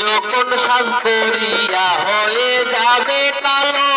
যখন সাজ করিয়া হয়ে যাবে কালো।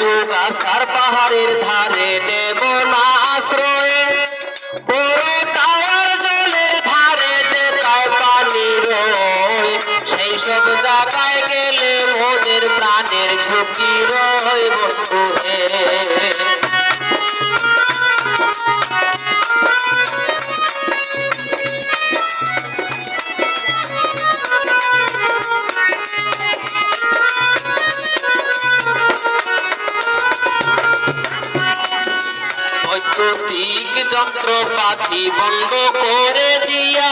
উঁচু গাছার পাহাড়ের ধারে নেব না আশ্রয়। বড় টাওয়ার জলের ধারে যে তাই পানি রয়। সেই সব জায়গায় গেলে মোদের প্রাণের ঝুঁকি রয় বন্ধু হে বৈদ্যুতিক যন্ত্রপাতি বন্ধ করে দিয়া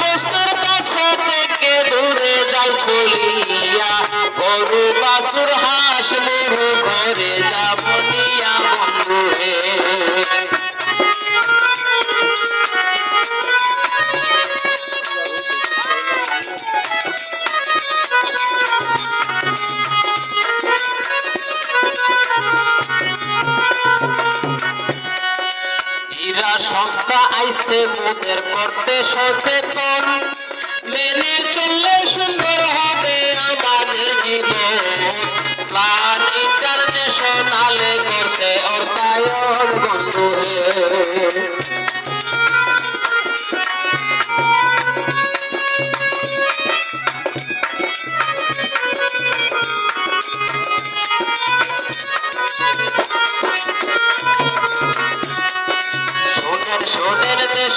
বস্তুর কাছে থেকে দূরে যাই চলিয়া। গরু বাসুর হাঁস মুরু ঘরে যাব দিয়া বন্ধু হে। ইরা সংস্থা আইসে মোদের করতে সচেতন। মেনে চললে সুন্দর হবে আমাদের জীবন। প্লান ইন্টারন্যাশনালে করছে অর্থায়ন বন্ধু